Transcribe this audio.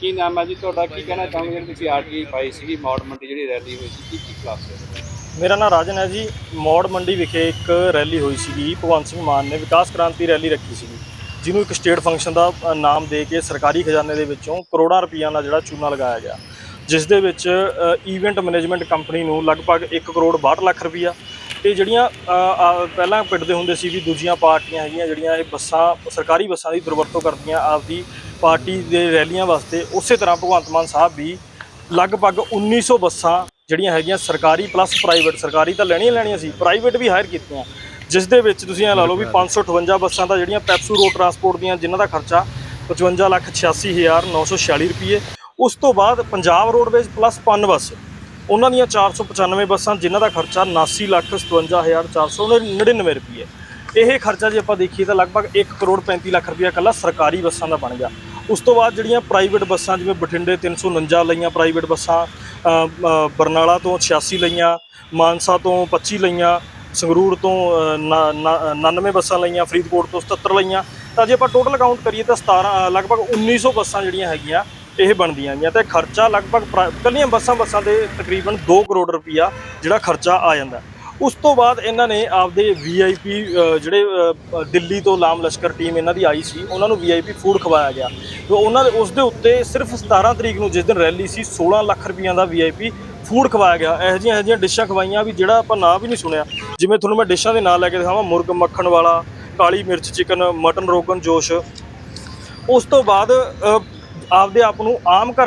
ਕੀ ਨਾਮ ਹੈ ਜੀ ਤੁਹਾਡਾ? ਕੀ ਕਹਿਣਾ ਚਾਹੁੰਦੇ ਜਿਹੜੀ ਤੁਸੀਂ ਆਰਟੀ ਪਾਈ ਸੀਗੀ, ਮੌੜ ਮੰਡੀ ਜਿਹੜੀ ਰੈਲੀ ਹੋਈ ਸੀ, ਕੀ ਕੀ ਕਲਾਸ ਮੇਰਾ ਨਾਮ ਰਾਜਨ ਹੈ ਜੀ। ਮੌੜ ਮੰਡੀ ਵਿਖੇ ਇੱਕ ਰੈਲੀ ਹੋਈ ਸੀਗੀ। ਭਗਵੰਤ ਸਿੰਘ ਮਾਨ ਨੇ ਵਿਕਾਸ ਕ੍ਰਾਂਤੀ ਰੈਲੀ ਰੱਖੀ ਸੀਗੀ, ਜਿਹਨੂੰ ਇੱਕ ਸਟੇਟ ਫੰਕਸ਼ਨ ਦਾ ਨਾਮ ਦੇ ਕੇ ਸਰਕਾਰੀ ਖਜ਼ਾਨੇ ਦੇ ਵਿੱਚੋਂ ਕਰੋੜਾਂ ਰੁਪਈਆ ਦਾ ਜਿਹੜਾ ਚੂਨਾ ਲਗਾਇਆ ਗਿਆ। ਜਿਸ ਦੇ ਵਿੱਚ ਇਵੈਂਟ ਮੈਨੇਜਮੈਂਟ ਕੰਪਨੀ ਨੂੰ ਲਗਭਗ 1 ਕਰੋੜ 62 ਲੱਖ ਰੁਪਈਆ ਤੇ ਜਿਹੜੀਆਂ ਪਹਿਲਾਂ ਪਿੰਡ ਦੇ ਹੁੰਦੇ ਸੀ ਵੀ ਦੂਜੀਆਂ ਪਾਰਟੀਆਂ ਹੈਗੀਆਂ, ਜਿਹੜੀਆਂ ਇਹ ਬੱਸਾਂ, ਸਰਕਾਰੀ ਬੱਸਾਂ ਦੀ ਦੁਰਵਰਤੋਂ ਕਰਦੀਆਂ, ਆਪਦੀ ਪਾਰਟੀ ਦੇ ਰੈਲੀਆਂ ਵਾਸਤੇ ਉਸੇ ਤਰ੍ਹਾਂ ਭਗਵੰਤ ਮਾਨ ਸਾਹਿਬ ਵੀ ਲਗਭਗ 1900 ਬੱਸਾਂ ਜਿਹੜੀਆਂ ਹੈਗੀਆਂ ਸਰਕਾਰੀ ਪਲੱਸ ਪ੍ਰਾਈਵੇਟ ਸਰਕਾਰੀ ਤਾਂ ਲੈਣੀਆਂ ਲੈਣੀਆਂ ਸੀ ਪ੍ਰਾਈਵੇਟ ਵੀ ਹਾਇਰ ਕੀਤੀਆਂ। ਜਿਸ ਦੇ ਵਿੱਚ ਤੁਸੀਂ ਇਹ ਲਾ ਲਓ ਵੀ 558 ਬੱਸਾਂ ਤਾਂ ਜਿਹੜੀਆਂ ਪੈਪਸੂ ਰੋਡ ਟਰਾਂਸਪੋਰਟ ਦੀਆਂ ਜਿਨ੍ਹਾਂ ਦਾ ਖਰਚਾ 55 ਲੱਖ 86946 ਰੁਪਏ। ਉਸ ਤੋਂ ਬਾਅਦ ਪੰਜਾਬ ਰੋਡਵੇਜ਼ ਪਲੱਸ ਪਨ ਬੱਸ, ਉਹਨਾਂ ਦੀਆਂ 495 ਬੱਸਾਂ ਜਿਨ੍ਹਾਂ ਦਾ ਖਰਚਾ 79 ਲੱਖ 57499 ਰੁਪਏ। ਇਹ ਖਰਚਾ ਜੇ ਆਪਾਂ ਦੇਖੀਏ ਤਾਂ ਲਗਭਗ 1 ਕਰੋੜ 35 ਲੱਖ ਰੁਪਏ ਇਕੱਲਾ ਸਰਕਾਰੀ ਬੱਸਾਂ ਦਾ ਬਣ ਗਿਆ। ਉਸ ਤੋਂ ਬਾਅਦ ਜਿਹੜੀਆਂ ਪ੍ਰਾਈਵੇਟ ਬੱਸਾਂ ਜਿਵੇਂ ਬਠਿੰਡੇ 349 ਲਈਆਂ ਪ੍ਰਾਈਵੇਟ ਬੱਸਾਂ ਬਰਨਾਲਾ ਤੋਂ 86 ਲਈਆਂ ਮਾਨਸਾ ਤੋਂ 25 ਲਈਆਂ ਸੰਗਰੂਰ ਤੋਂ ਨਾ- ਨਾ- 99 ਬੱਸਾਂ ਲਈਆਂ ਫਰੀਦਕੋਟ ਤੋਂ 77 ਲਈਆਂ। ਤਾਂ ਜੇ ਆਪਾਂ ਟੋਟਲ ਕਾਊਂਟ ਕਰੀਏ ਤਾਂ 17 ਅ, ਲਗਭਗ 1900 ਬੱਸਾਂ ਜਿਹੜੀਆਂ ਹੈਗੀਆਂ ਇਹ ਬਣਦੀਆਂ ਗਈਆਂ ਤੇ ਖਰਚਾ ਲਗਭਗ ਪ੍ਰਾ- ਇਕੱਲੀਆਂ ਬੱਸਾਂ ਬੱਸਾਂ ਦੇ ਤਕਰੀਬਨ 2 ਕਰੋੜ ਰੁਪਈਆ ਜਿਹੜਾ ਖਰਚਾ ਆ ਜਾਂਦਾ। ਉਸ ਤੋਂ ਬਾਅਦ ਇਹਨਾਂ ਨੇ ਆਪਦੇ ਵੀਆਈਪੀ ਜਿਹੜੇ ਦਿੱਲੀ ਤੋਂ ਲਾਮ ਲਸ਼ਕਰ ਟੀਮ ਇਹਨਾਂ ਦੀ ਆਈ ਸੀ, ਉਹਨਾਂ ਨੂੰ ਵੀਆਈਪੀ ਫੂਡ ਖਵਾਇਆ ਗਿਆ। ਤੇ ਉਹਨਾਂ ਦੇ, ਉਸ ਦੇ ਉੱਤੇ ਸਿਰਫ 17 ਤਰੀਕ ਨੂੰ ਜਿਸ ਦਿਨ ਰੈਲੀ ਸੀ 16 ਲੱਖ ਰੁਪਈਆਂ ਦਾ ਵੀਆਈਪੀ ਫੂਡ ਖਵਾਇਆ ਗਿਆ। ਇਹੋ ਜਿਹੀਆਂ ਇਹੋ ਜਿਹੀਆਂ ਡਿਸ਼ਾਂ ਖਵਾਈਆਂ ਵੀ ਜਿਹੜਾ ਆਪਾਂ ਨਾਂ ਵੀ ਨਹੀਂ ਸੁਣਿਆ। ਜਿਵੇਂ ਤੁਹਾਨੂੰ ਮੈਂ ਡਿਸ਼ਾਂ ਦੇ ਨਾਂ ਲੈ ਕੇ ਦਿਖਾਵਾਂ, ਮੁਰਗ ਮੱਖਣ ਵਾਲਾ, ਕਾਲੀ ਮਿਰਚ ਚਿਕਨ, ਮਟਨ ਰੋਗਨ ਜੋਸ਼। ਉਸ ਤੋਂ ਬਾਅਦ ਆਪਦੇ ਆਪ ਨੂੰ ਆਮ ਘਰਾਂ